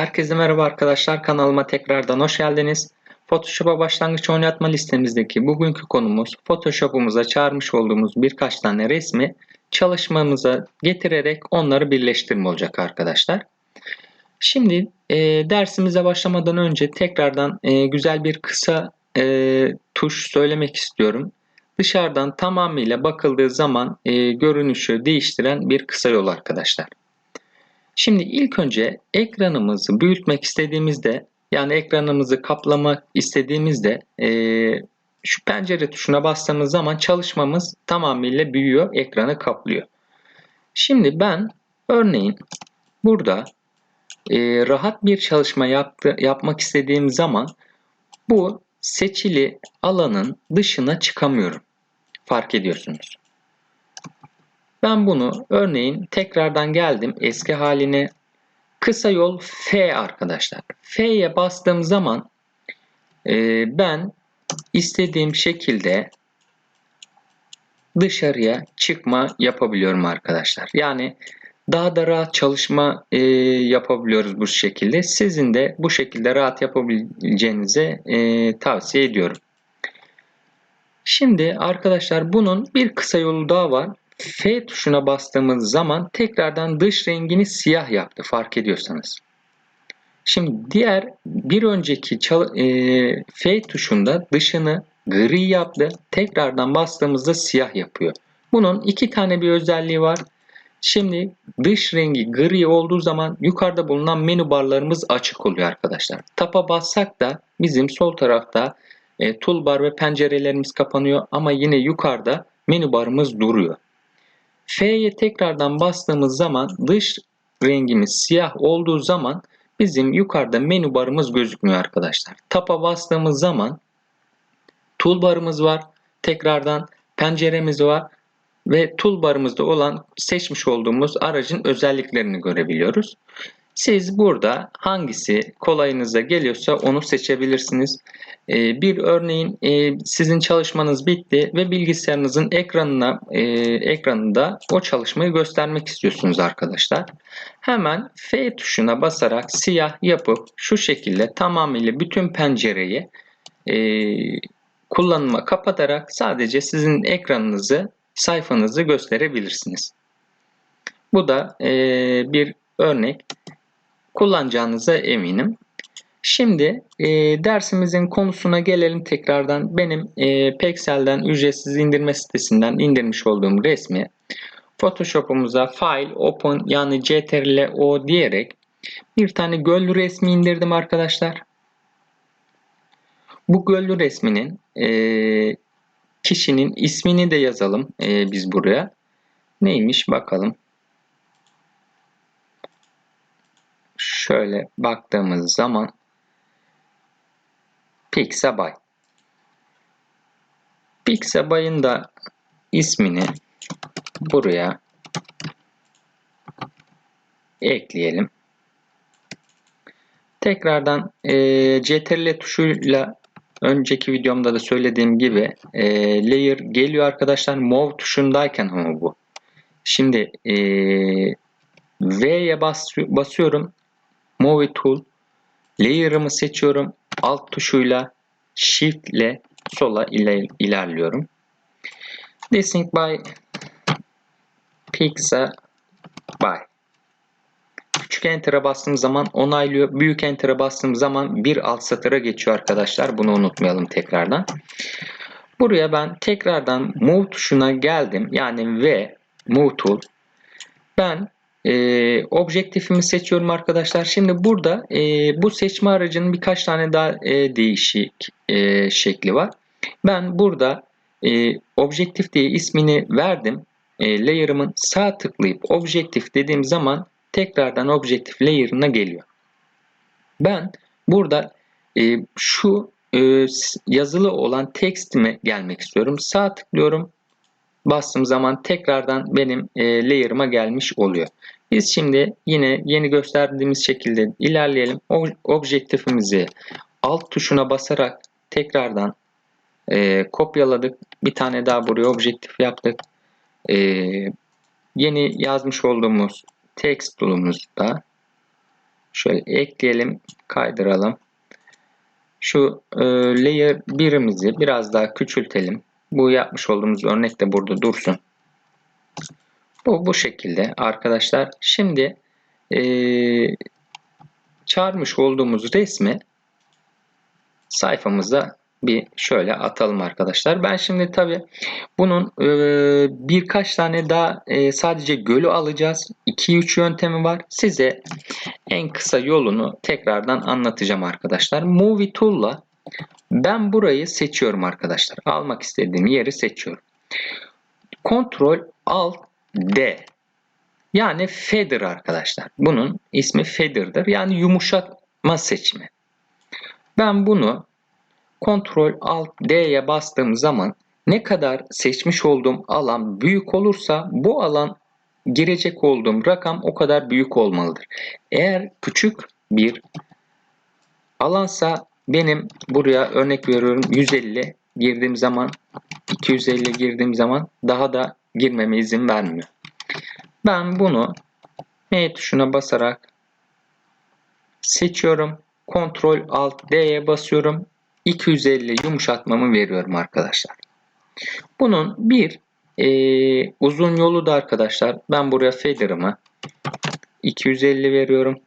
Herkese merhaba arkadaşlar. Kanalıma tekrardan hoş geldiniz. Photoshop'a başlangıç oynatma listemizdeki bugünkü konumuz Photoshop'umuza çağırmış olduğumuz birkaç tane resmi çalışmamıza getirerek onları birleştirme olacak arkadaşlar. Şimdi e, dersimize başlamadan önce tekrardan e, güzel bir kısa e, tuş söylemek istiyorum. Dışarıdan tamamıyla bakıldığı zaman e, görünüşü değiştiren bir kısa yol arkadaşlar. Şimdi ilk önce ekranımızı büyütmek istediğimizde yani ekranımızı kaplamak istediğimizde e, şu pencere tuşuna bastığımız zaman çalışmamız tamamıyla büyüyor, ekranı kaplıyor. Şimdi ben örneğin burada e, rahat bir çalışma yaptı, yapmak istediğim zaman bu seçili alanın dışına çıkamıyorum. Fark ediyorsunuz. Ben bunu örneğin tekrardan geldim eski haline. Kısa yol F arkadaşlar. F'ye bastığım zaman e, ben istediğim şekilde dışarıya çıkma yapabiliyorum arkadaşlar. Yani daha da rahat çalışma e, yapabiliyoruz bu şekilde. Sizin de bu şekilde rahat yapabileceğinize e, tavsiye ediyorum. Şimdi arkadaşlar bunun bir kısa yolu daha var. F tuşuna bastığımız zaman tekrardan dış rengini siyah yaptı fark ediyorsanız. Şimdi diğer bir önceki e, F tuşunda dışını gri yaptı. Tekrardan bastığımızda siyah yapıyor. Bunun iki tane bir özelliği var. Şimdi dış rengi gri olduğu zaman yukarıda bulunan menü barlarımız açık oluyor arkadaşlar. Tapa bassak da bizim sol tarafta e, toolbar ve pencerelerimiz kapanıyor ama yine yukarıda menü barımız duruyor. F'ye tekrardan bastığımız zaman dış rengimiz siyah olduğu zaman bizim yukarıda menü barımız gözükmüyor arkadaşlar. Tapa bastığımız zaman toolbarımız var. Tekrardan penceremiz var ve toolbarımızda olan seçmiş olduğumuz aracın özelliklerini görebiliyoruz. Siz burada hangisi kolayınıza geliyorsa onu seçebilirsiniz. Ee, bir örneğin e, sizin çalışmanız bitti ve bilgisayarınızın ekranına e, ekranında o çalışmayı göstermek istiyorsunuz arkadaşlar. Hemen F tuşuna basarak siyah yapıp şu şekilde tamamıyla bütün pencereyi e, kullanıma kapatarak sadece sizin ekranınızı sayfanızı gösterebilirsiniz. Bu da bir örnek kullanacağınıza eminim. Şimdi e, dersimizin konusuna gelelim tekrardan. Benim e, Pexel'den ücretsiz indirme sitesinden indirmiş olduğum resmi Photoshop'umuza File, Open yani CTRL-O diyerek bir tane göl resmi indirdim arkadaşlar. Bu göl resminin e, kişinin ismini de yazalım e, biz buraya. Neymiş bakalım. Şöyle baktığımız zaman Pixabay. Pixabay'ın da ismini buraya ekleyelim. Tekrardan e, CTRL tuşuyla önceki videomda da söylediğim gibi e, layer geliyor arkadaşlar. Move tuşundayken ama bu. Şimdi e, V'ye bas, basıyorum. Movie Tool. Layer'ımı seçiyorum. Alt tuşuyla Shift ile sola iler ilerliyorum. Desync by Pixar by. Küçük Enter'a bastığım zaman onaylıyor. Büyük Enter'a bastığım zaman bir alt satıra geçiyor arkadaşlar. Bunu unutmayalım tekrardan. Buraya ben tekrardan Move tuşuna geldim. Yani V Move Tool. Ben e, objektifimi seçiyorum arkadaşlar. Şimdi burada e, bu seçme aracının birkaç tane daha e, değişik e, şekli var. Ben burada e, objektif diye ismini verdim. E, layer'ımın sağ tıklayıp objektif dediğim zaman tekrardan objektif layer'ına geliyor. Ben burada e, şu e, yazılı olan tekstime gelmek istiyorum. Sağ tıklıyorum bastığım zaman tekrardan benim e, layer'ıma gelmiş oluyor. Biz şimdi yine yeni gösterdiğimiz şekilde ilerleyelim. Objektifimizi alt tuşuna basarak tekrardan e, kopyaladık. Bir tane daha buraya objektif yaptık. E, yeni yazmış olduğumuz text tool'umuzda Şöyle ekleyelim, kaydıralım. Şu e, layer birimizi biraz daha küçültelim. Bu yapmış olduğumuz örnek de burada dursun. Bu bu şekilde arkadaşlar. Şimdi e, çağırmış olduğumuz resmi sayfamıza bir şöyle atalım arkadaşlar. Ben şimdi tabi bunun e, birkaç tane daha e, sadece gölü alacağız. 2-3 yöntemi var. Size en kısa yolunu tekrardan anlatacağım arkadaşlar. Movie Tool'la ben burayı seçiyorum arkadaşlar. Almak istediğim yeri seçiyorum. Ctrl Alt D. Yani feather arkadaşlar. Bunun ismi feather'dır. Yani yumuşatma seçimi. Ben bunu Ctrl Alt D'ye bastığım zaman ne kadar seçmiş olduğum alan büyük olursa bu alan girecek olduğum rakam o kadar büyük olmalıdır. Eğer küçük bir alansa benim buraya örnek veriyorum 150 girdiğim zaman 250 girdiğim zaman daha da girmeme izin vermiyor. Ben bunu M tuşuna basarak seçiyorum. Ctrl Alt D'ye basıyorum. 250 yumuşatmamı veriyorum arkadaşlar. Bunun bir e, uzun yolu da arkadaşlar ben buraya fader'ımı 250 veriyorum.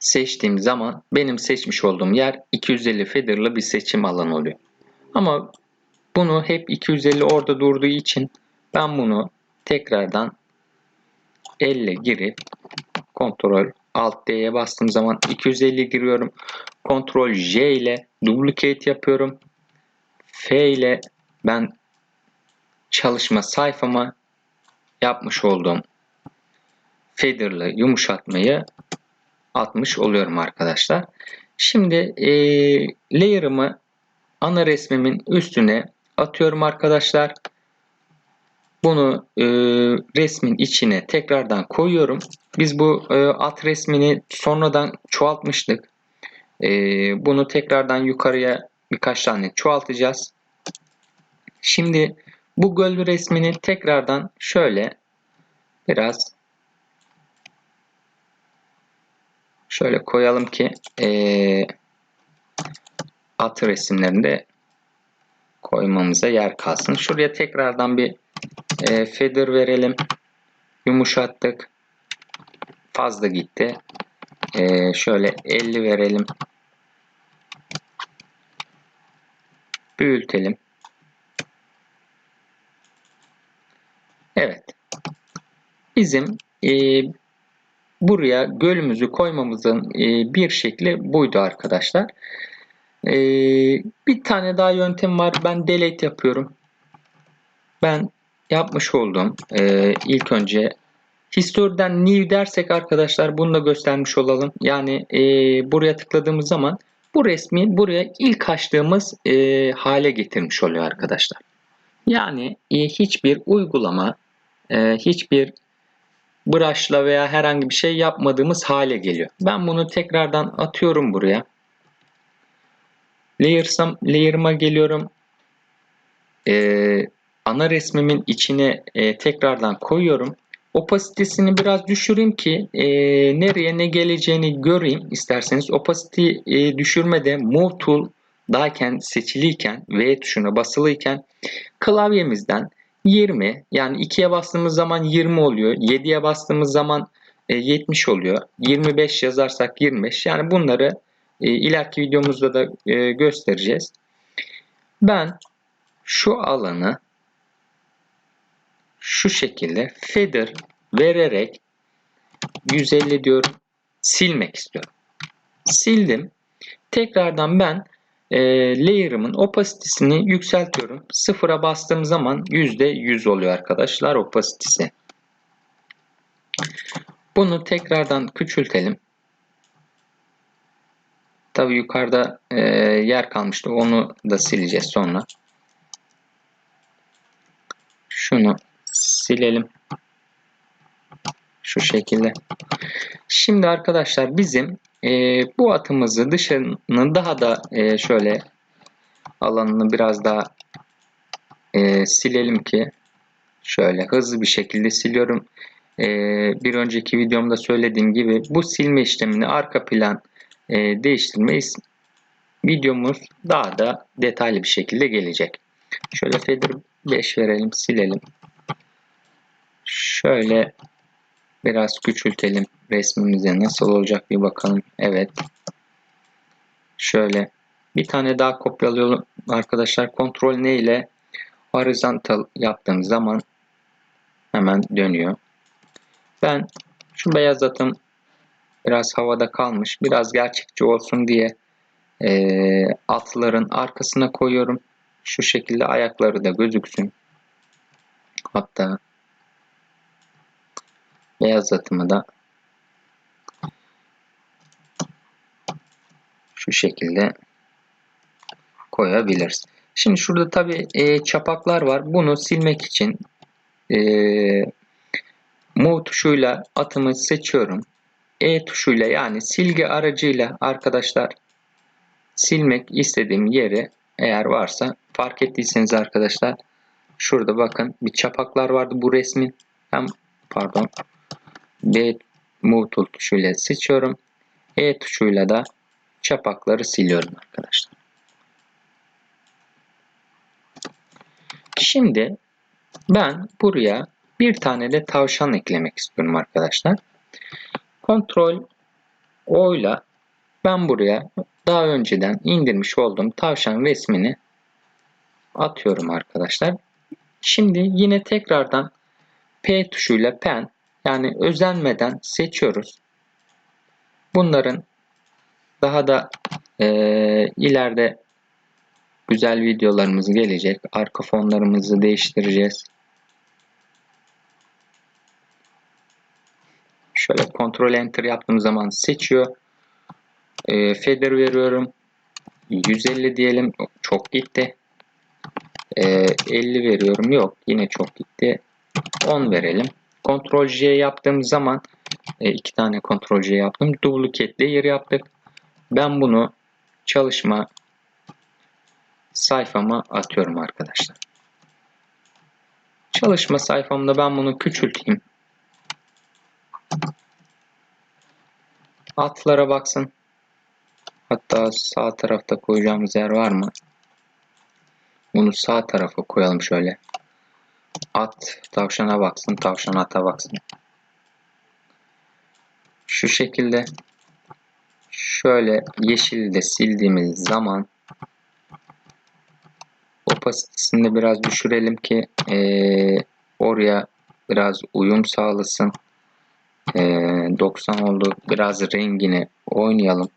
Seçtiğim zaman benim seçmiş olduğum yer 250 fader'lı bir seçim alanı oluyor. Ama bunu hep 250 orada durduğu için ben bunu tekrardan elle girip kontrol Alt D'ye bastığım zaman 250 giriyorum. Ctrl J ile duplicate yapıyorum. F ile ben çalışma sayfama yapmış olduğum feather'lı yumuşatmayı atmış oluyorum arkadaşlar. Şimdi e, layer'ımı ana resmimin üstüne atıyorum arkadaşlar. Bunu e, resmin içine tekrardan koyuyorum. Biz bu e, at resmini sonradan çoğaltmıştık. E, bunu tekrardan yukarıya birkaç tane çoğaltacağız. Şimdi bu göl resmini tekrardan şöyle biraz şöyle koyalım ki e, at resimlerinde koymamıza yer kalsın. Şuraya tekrardan bir e, feather verelim. Yumuşattık. Fazla gitti. E, şöyle 50 verelim. Büyütelim. Evet. Bizim e, buraya gölümüzü koymamızın e, bir şekli buydu arkadaşlar. E, bir tane daha yöntem var. Ben delete yapıyorum. Ben yapmış olduğum e, ilk önce history'den new dersek arkadaşlar bunu da göstermiş olalım. Yani e, buraya tıkladığımız zaman bu resmi buraya ilk açtığımız e, hale getirmiş oluyor arkadaşlar. Yani e, hiçbir uygulama, e, hiçbir brush'la veya herhangi bir şey yapmadığımız hale geliyor. Ben bunu tekrardan atıyorum buraya. Layers'ım, layer'ıma geliyorum. Ee, ana resmimin içine e, tekrardan koyuyorum. Opasitesini biraz düşüreyim ki e, nereye ne geleceğini göreyim isterseniz. Opacity e, düşürmede Move Tool dayken seçiliyken V tuşuna basılıyken klavyemizden 20 yani 2'ye bastığımız zaman 20 oluyor. 7'ye bastığımız zaman e, 70 oluyor. 25 yazarsak 25 yani bunları e, ileriki videomuzda da e, göstereceğiz. Ben şu alanı şu şekilde feather vererek 150 diyorum silmek istiyorum. Sildim. Tekrardan ben e, layer'ımın opasitesini yükseltiyorum. Sıfıra bastığım zaman %100 oluyor arkadaşlar opasitesi. Bunu tekrardan küçültelim. Tabi yukarıda e, yer kalmıştı. Onu da sileceğiz sonra. Şunu silelim. Şu şekilde. Şimdi arkadaşlar bizim e, bu atımızı dışını daha da e, şöyle alanını biraz daha e, silelim ki şöyle hızlı bir şekilde siliyorum. e, bir önceki videomda söylediğim gibi bu silme işlemini arka plan e, değiştirme is- videomuz daha da detaylı bir şekilde gelecek. Şöyle feather 5 verelim silelim. Şöyle biraz küçültelim resmimize nasıl olacak bir bakalım. Evet. Şöyle bir tane daha kopyalayalım arkadaşlar. Kontrol ne ile horizontal yaptığım zaman hemen dönüyor. Ben şu beyaz atım biraz havada kalmış. Biraz gerçekçi olsun diye e, atların arkasına koyuyorum. Şu şekilde ayakları da gözüksün. Hatta beyaz atımı da şu şekilde koyabiliriz. Şimdi şurada tabi e, çapaklar var. Bunu silmek için e, Move tuşuyla atımı seçiyorum. E tuşuyla yani silgi aracıyla arkadaşlar silmek istediğim yeri eğer varsa fark ettiyseniz arkadaşlar şurada bakın bir çapaklar vardı bu resmin hem pardon B move tool tuşuyla seçiyorum. E tuşuyla da çapakları siliyorum arkadaşlar. Şimdi ben buraya bir tane de tavşan eklemek istiyorum arkadaşlar. Kontrol O ile ben buraya daha önceden indirmiş olduğum tavşan resmini atıyorum arkadaşlar. Şimdi yine tekrardan P tuşuyla pen yani özenmeden seçiyoruz. Bunların daha da e, ileride güzel videolarımız gelecek. Arka fonlarımızı değiştireceğiz. Şöyle kontrol enter yaptığım zaman seçiyor. E, feather veriyorum. 150 diyelim. Çok gitti. E, 50 veriyorum. Yok. Yine çok gitti. 10 verelim. Ctrl J yaptığım zaman e, iki tane Ctrl J yaptım. Duplicate layer yaptık. Ben bunu çalışma sayfama atıyorum arkadaşlar. Çalışma sayfamda ben bunu küçülteyim. Atlara baksın. Hatta sağ tarafta koyacağımız yer var mı? Bunu sağ tarafa koyalım şöyle. At tavşana baksın, tavşan ata baksın. Şu şekilde şöyle yeşili de sildiğimiz zaman opasitesini biraz düşürelim ki e, oraya biraz uyum sağlasın. E, 90 oldu. Biraz rengini oynayalım.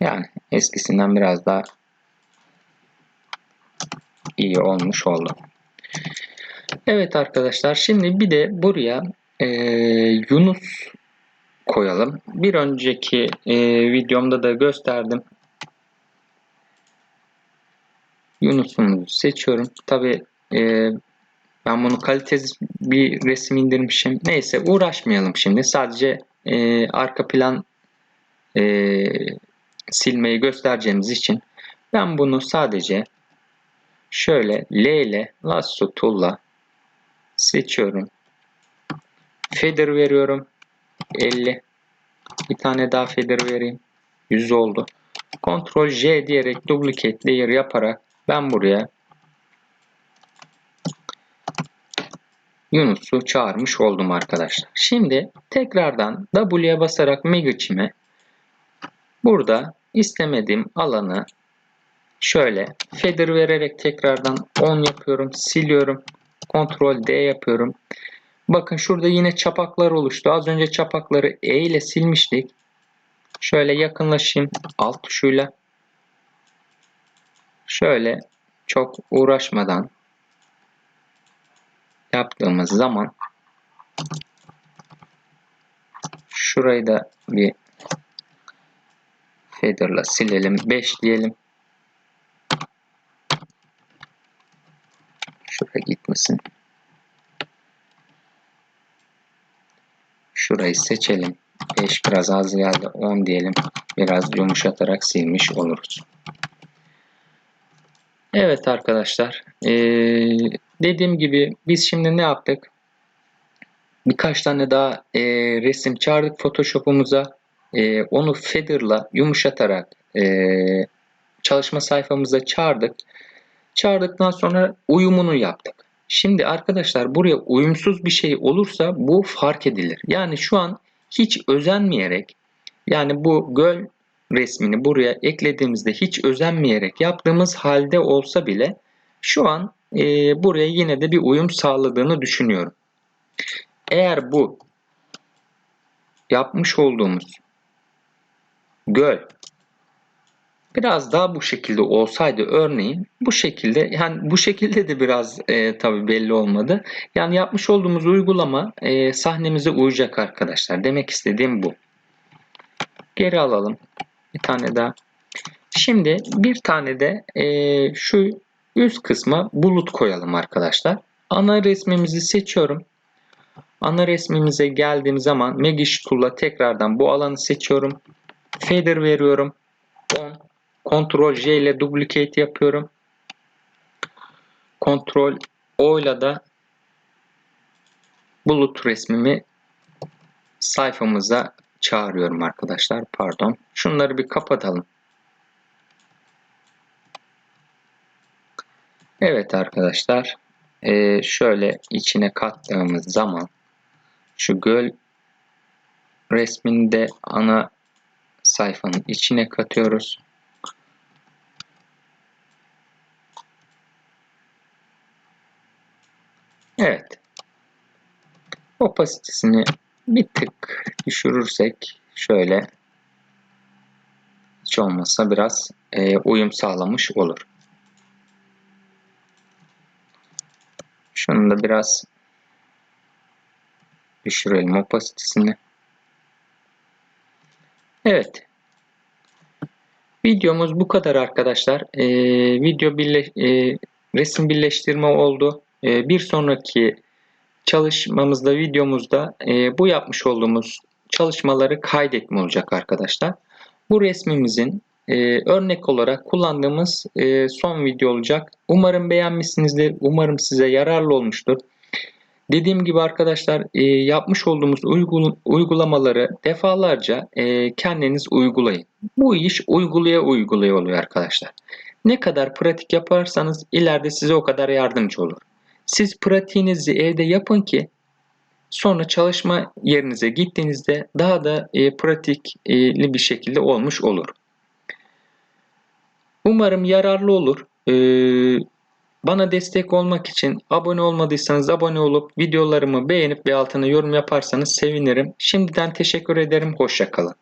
Yani eskisinden biraz daha iyi olmuş oldu. Evet arkadaşlar şimdi bir de buraya e, Yunus koyalım. Bir önceki e, videomda da gösterdim. Yunus'umuzu seçiyorum. Tabi e, ben bunu kalitesiz bir resim indirmişim. Neyse uğraşmayalım şimdi. Sadece e, arka plan e, silmeyi göstereceğimiz için ben bunu sadece şöyle L ile lasso tool'la seçiyorum. Feather veriyorum. 50. Bir tane daha feather vereyim. 100 oldu. Ctrl J diyerek duplicate layer yaparak ben buraya Yunus'u çağırmış oldum arkadaşlar. Şimdi tekrardan W'ye basarak Magic'ime burada istemediğim alanı şöyle feather vererek tekrardan 10 yapıyorum. Siliyorum. Ctrl D yapıyorum. Bakın şurada yine çapaklar oluştu. Az önce çapakları E ile silmiştik. Şöyle yakınlaşayım alt tuşuyla. Şöyle çok uğraşmadan yaptığımız zaman şurayı da bir feather'la silelim. 5 diyelim. Şuraya gitmesin. Şurayı seçelim. 5 biraz az geldi. 10 diyelim. Biraz yumuşatarak silmiş oluruz. Evet arkadaşlar. Ee, dediğim gibi biz şimdi ne yaptık? Birkaç tane daha e, resim çağırdık Photoshop'umuza. E, onu feather'la yumuşatarak e, çalışma sayfamıza çağırdık. Çağırdıktan sonra uyumunu yaptık. Şimdi arkadaşlar buraya uyumsuz bir şey olursa bu fark edilir. Yani şu an hiç özenmeyerek yani bu göl resmini buraya eklediğimizde hiç özenmeyerek yaptığımız halde olsa bile şu an e, buraya yine de bir uyum sağladığını düşünüyorum. Eğer bu yapmış olduğumuz göl biraz daha bu şekilde olsaydı örneğin bu şekilde yani bu şekilde de biraz e, tabi belli olmadı. Yani yapmış olduğumuz uygulama e, sahnemize uyacak arkadaşlar. Demek istediğim bu. Geri alalım. Bir tane daha. Şimdi bir tane de e, şu üst kısma bulut koyalım arkadaşlar. Ana resmimizi seçiyorum. Ana resmimize geldiğim zaman Magic Tool'la tekrardan bu alanı seçiyorum. Fader veriyorum. 10. Ctrl J ile duplicate yapıyorum. Ctrl O ile de bulut resmimi sayfamıza çağırıyorum arkadaşlar. Pardon. Şunları bir kapatalım. Evet arkadaşlar. Ee, şöyle içine kattığımız zaman şu göl resmini de ana sayfanın içine katıyoruz. Evet. Opasitesini bir tık düşürürsek şöyle hiç olmazsa biraz e, uyum sağlamış olur. Şunu da biraz düşürelim opasitesini. Evet. Videomuz bu kadar arkadaşlar. Ee, video birle e, resim birleştirme oldu. Ee, bir sonraki çalışmamızda, videomuzda e, bu yapmış olduğumuz çalışmaları kaydetme olacak arkadaşlar. Bu resmimizin e, örnek olarak kullandığımız e, son video olacak. Umarım beğenmişsinizdir. Umarım size yararlı olmuştur. Dediğim gibi arkadaşlar e, yapmış olduğumuz uygulamaları defalarca e, kendiniz uygulayın. Bu iş uygulaya uygulaya oluyor arkadaşlar. Ne kadar pratik yaparsanız ileride size o kadar yardımcı olur. Siz pratiğinizi evde yapın ki sonra çalışma yerinize gittiğinizde daha da e, pratikli bir şekilde olmuş olur. Umarım yararlı olur. Ee, bana destek olmak için abone olmadıysanız abone olup videolarımı beğenip ve altına yorum yaparsanız sevinirim. Şimdiden teşekkür ederim. Hoşçakalın.